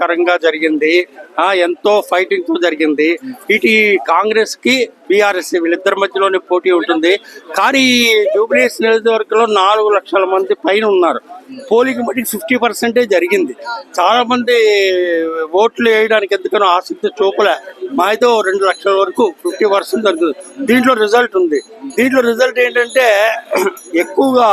కరంగా జరిగింది. ఆ ఎంతో ఫైటింగ్తో జరిగింది. ఇటు కాంగ్రెస్కి బీఆర్ఎస్ వీళ్ళిద్దరి మధ్యలోనే పోటీ ఉంటుంది. కానీ జూబ్లీస్ నియోజకవర్గంలో నాలుగు లక్షల మంది పైన ఉన్నారు. పోలింగ్ మటుకు ఫిఫ్టీ పర్సెంటే జరిగింది. చాలా మంది ఓట్లు వేయడానికి ఎందుకనో ఆసక్తి చూపలే. మా అయితే రెండు లక్షల వరకు ఫిఫ్టీ పర్సెంట్ జరుగుతుంది దీంట్లో రిజల్ట్ ఉంది. దీంట్లో రిజల్ట్ ఏంటంటే ఎక్కువగా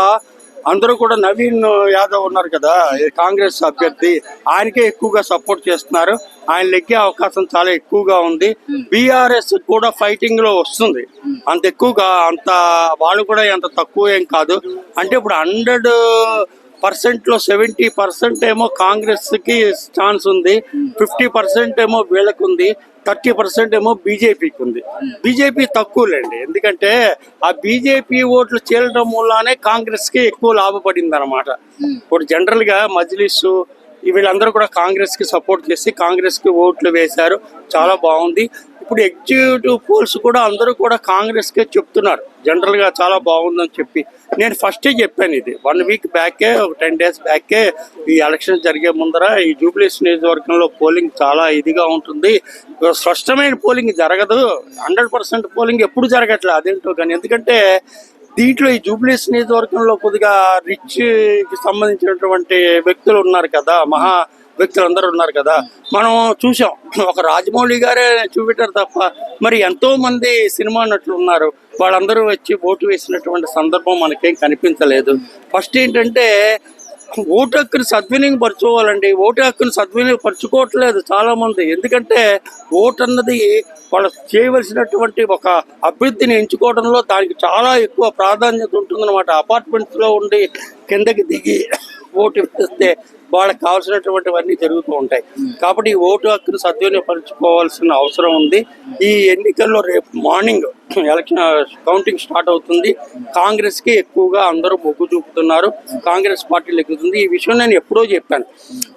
అందరూ కూడా నవీన్ యాదవ్ ఉన్నారు కదా ఈ కాంగ్రెస్ అభ్యర్థి ఆయనకే ఎక్కువగా సపోర్ట్ చేస్తున్నారు. ఆయన లెక్కే అవకాశం చాలా ఎక్కువగా ఉంది. బీఆర్ఎస్ కూడా ఫైటింగ్లో వస్తుంది. అంత ఎక్కువగా అంత వాళ్ళు కూడా అంత తక్కువ ఏం కాదు. అంటే ఇప్పుడు హండ్రెడ్ పర్సెంట్లో సెవెంటీ పర్సెంట్ ఏమో కాంగ్రెస్కి ఛాన్స్ ఉంది ఫిఫ్టీ పర్సెంట్ ఏమో వీళ్ళకు ఉంది థర్టీ పర్సెంట్ ఏమో బీజేపీకి ఉంది. బీజేపీ తక్కువలేండి. ఎందుకంటే ఆ బీజేపీ ఓట్లు చేరడం వల్లనే కాంగ్రెస్కి ఎక్కువ లాభపడింది అనమాట ఇప్పుడు జనరల్గా మజ్లిసు వీళ్ళందరూ కూడా కాంగ్రెస్కి సపోర్ట్ చేసి కాంగ్రెస్కి ఓట్లు వేశారు. చాలా బాగుంది. ఇప్పుడు ఎగ్జిక్యూటివ్ పోల్స్ కూడా అందరూ కూడా కాంగ్రెస్ కే చెప్తున్నారు. జనరల్గా చాలా బాగుందని చెప్పి. నేను ఫస్టే చెప్పాను ఇది. వన్ వీక్ బ్యాకే ఒక టెన్ డేస్ బ్యాకే ఈ ఎలక్షన్ జరిగే ముందర ఈ జూబ్లీస్ నియోజకవర్గంలో పోలింగ్ చాలా ఇదిగా ఉంటుంది. స్పష్టమైన పోలింగ్ జరగదు. హండ్రెడ్ పర్సెంట్ పోలింగ్ ఎప్పుడు జరగట్లేదు అదేంటో కానీ. ఎందుకంటే దీంట్లో ఈ జూబ్లీస్ నియోజకవర్గంలో కొద్దిగా రిచ్కి సంబంధించినటువంటి వ్యక్తులు ఉన్నారు కదా మహా వ్యక్తులు అందరూ ఉన్నారు కదా. మనం చూసాం ఒక రాజమౌళి గారే చూపెట్టారు తప్ప మరి ఎంతో మంది సినిమా నటులు ఉన్నారు. వాళ్ళందరూ వచ్చి ఓటు వేసినటువంటి సందర్భం మనకేం కనిపించలేదు. ఫస్ట్ ఏంటంటే ఓటు హక్కుని సద్వినియోగపరచుకోవాలండి. ఓటు హక్కుని సద్వినియోగపరచుకోవట్లేదు చాలా మంది ఎందుకంటే ఓటు అన్నది వాళ్ళు చేయవలసినటువంటి ఒక అభివృద్ధిని ఎంచుకోవడంలో దానికి చాలా ఎక్కువ ప్రాధాన్యత ఉంటుందన్నమాట. అపార్ట్మెంట్స్లో ఉండి కిందకి దిగి ఓటు ఇస్తే వాళ్ళకి కావాల్సినటువంటివన్నీ జరుగుతూ ఉంటాయి. కాబట్టి ఈ ఓటు హక్కును సద్వినియోగపరచుకోవాల్సిన అవసరం ఉంది. ఈ ఎన్నికల్లో రేపు మార్నింగ్ ఎలక్షన్ కౌంటింగ్ స్టార్ట్ అవుతుంది. కాంగ్రెస్కి ఎక్కువగా అందరూ మొగ్గు చూపుతున్నారు. కాంగ్రెస్ పార్టీలు ఎక్కుతుంది ఈ విషయం నేను ఎప్పుడో చెప్పాను.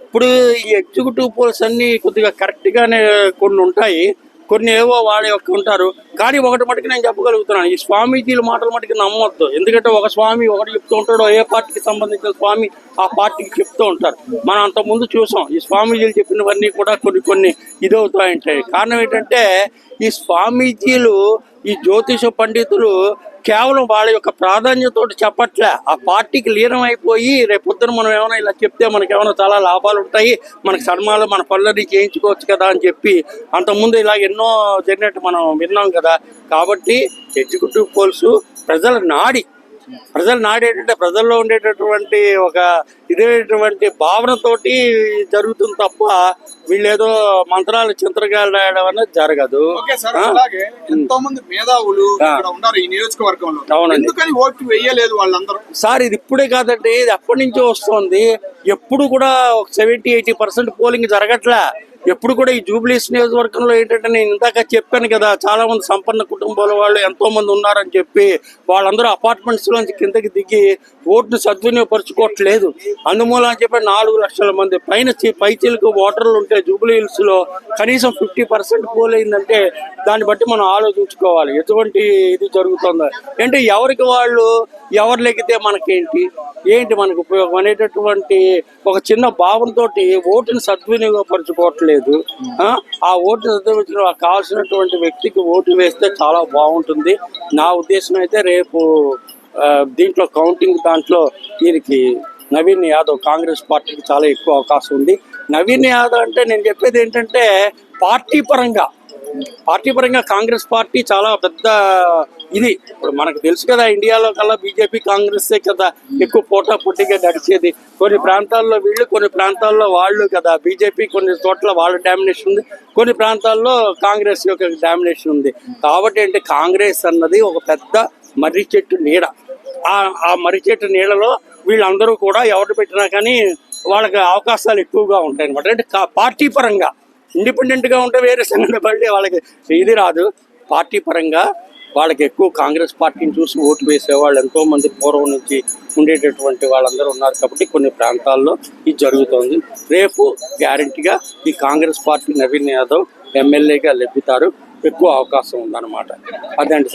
ఇప్పుడు ఈ ఎగ్జిక్యూటివ్ పోల్స్ అన్నీ కొద్దిగా కరెక్ట్గానే కొన్ని ఉంటాయి. కొన్ని ఏవో వాళ్ళ యొక్క ఉంటారు. కానీ ఒకటి మటుకు నేను చెప్పగలుగుతున్నాను. ఈ స్వామీజీల మాటలు మటుకు నమ్మొద్దు. ఎందుకంటే ఒక స్వామి ఒకటి చెప్తూ ఉంటాడో ఏ పార్టీకి సంబంధించిన స్వామి ఆ పార్టీకి చెప్తూ ఉంటారు. మనం అంతకుముందు ముందు చూసాం. ఈ స్వామీజీలు చెప్పినవన్నీ కూడా కొన్ని కొన్ని ఇదవుతాయంటాయి. కారణం ఏంటంటే ఈ స్వామీజీలు ఈ జ్యోతిష పండితులు కేవలం వాళ్ళ యొక్క ప్రాధాన్యత చెప్పట్లే. ఆ పార్టీకి లీనం అయిపోయి రేపొద్దున మనం ఏమైనా ఇలా చెప్తే మనకి ఏమైనా చాలా లాభాలు ఉంటాయి. మనకి సన్మాలు మన పనులని చేయించుకోవచ్చు కదా అని చెప్పి అంతకుముందు ఇలా ఎన్నో జరిగినట్టు మనం విన్నాం కదా. కాబట్టి ఎగ్జిక్యూటివ్ పోల్స్ ప్రజల నాడి. ప్రజల నాడి ఏంటంటే ప్రజల్లో ఉండేటటువంటి ఒక ఇదేటువంటి భావనతోటి జరుగుతుంది తప్ప వీళ్ళేదో మంత్రాలు చింతరగాలు రాయడం అనేది జరగదు. ఎంతో మంది మేధావులు ఉన్నారు ఈ నియోజకవర్గంలో. అవునండి. ఎందుకని ఓటు వేయలేదు వాళ్ళందరూ? సార్ ఇది ఇప్పుడే కాదండి ఇది ఎప్పటి నుంచో వస్తుంది. ఎప్పుడు కూడా ఒక సెవెంటీ ఎయిటీ పర్సెంట్ పోలింగ్ జరగట్లే. ఎప్పుడు కూడా ఈ జూబ్లీస్ నియోజకవర్గంలో ఏంటంటే నేను ఇందాక చెప్పాను కదా చాలా మంది సంపన్న కుటుంబాల వాళ్ళు ఎంతో మంది ఉన్నారని చెప్పి వాళ్ళందరూ అపార్ట్మెంట్స్ లోంచి కిందకి దిగి ఓటును సద్వినియోగపరచుకోవట్లేదు. అందుమూలం అని చెప్పి నాలుగు లక్షల మంది పైన పైచీలకు ఓటర్లు ఉంటే జూబ్లీ హిల్స్లో కనీసం ఫిఫ్టీ పర్సెంట్ పోలైందంటే దాన్ని బట్టి మనం ఆలోచించుకోవాలి. ఎటువంటి ఇది జరుగుతుందో? అంటే ఎవరికి వాళ్ళు ఎవరు లెక్కితే మనకేంటి? ఏంటి మనకు ఉపయోగం అనేటటువంటి ఒక చిన్న భావంతో ఓటుని సద్వినియోగపరచుకోవట్లేదు. ఆ, ఆ ఓటుని సద్వినియోగ కావాల్సినటువంటి వ్యక్తికి ఓటు వేస్తే చాలా బాగుంటుంది. నా ఉద్దేశం అయితే రేపు దీంట్లో కౌంటింగ్ దాంట్లో దీనికి నవీన్ యాదవ్ కాంగ్రెస్ పార్టీకి చాలా ఎక్కువ అవకాశం ఉంది. నవీన్ యాదవ్ అంటే నేను చెప్పేది ఏంటంటే పార్టీ పరంగా పార్టీ పరంగా కాంగ్రెస్ పార్టీ చాలా పెద్ద ఇది. ఇప్పుడు మనకు తెలుసు కదా ఇండియాలో కల్లా బీజేపీ కాంగ్రెస్సే కదా ఎక్కువ పోటా పోటీగా నడిచేది. కొన్ని ప్రాంతాల్లో వీళ్ళు కొన్ని ప్రాంతాల్లో వాళ్ళు కదా. బీజేపీ కొన్ని చోట్ల వాళ్ళ డామినేషన్ ఉంది. కొన్ని ప్రాంతాల్లో కాంగ్రెస్ యొక్క డామినేషన్ ఉంది. కాబట్టి అంటే కాంగ్రెస్ అన్నది ఒక పెద్ద మర్రి చెట్టు నీడ. ఆ ఆ మర్రి చెట్టు నీడలో వీళ్ళందరూ కూడా ఎవరు పెట్టినా కానీ వాళ్ళకి అవకాశాలు ఎక్కువగా ఉంటాయి అనమాట అంటే పార్టీ పరంగా ఇండిపెండెంట్గా ఉంటే వేరే సంఘటన పడి వాళ్ళకి ఇది రాదు. పార్టీ పరంగా వాళ్ళకి ఎక్కువ కాంగ్రెస్ పార్టీని చూసి ఓటు వేసేవాళ్ళు ఎంతో మంది పూర్వం నుంచి ఉండేటటువంటి వాళ్ళందరూ ఉన్నారు కాబట్టి కొన్ని ప్రాంతాల్లో ఇది జరుగుతోంది. రేపు గ్యారంటీగా ఈ కాంగ్రెస్ పార్టీ నవీన్ యాదవ్ ఎమ్మెల్యేగా లెప్పుతారు ఎక్కువ అవకాశం ఉందన్నమాట. అదండి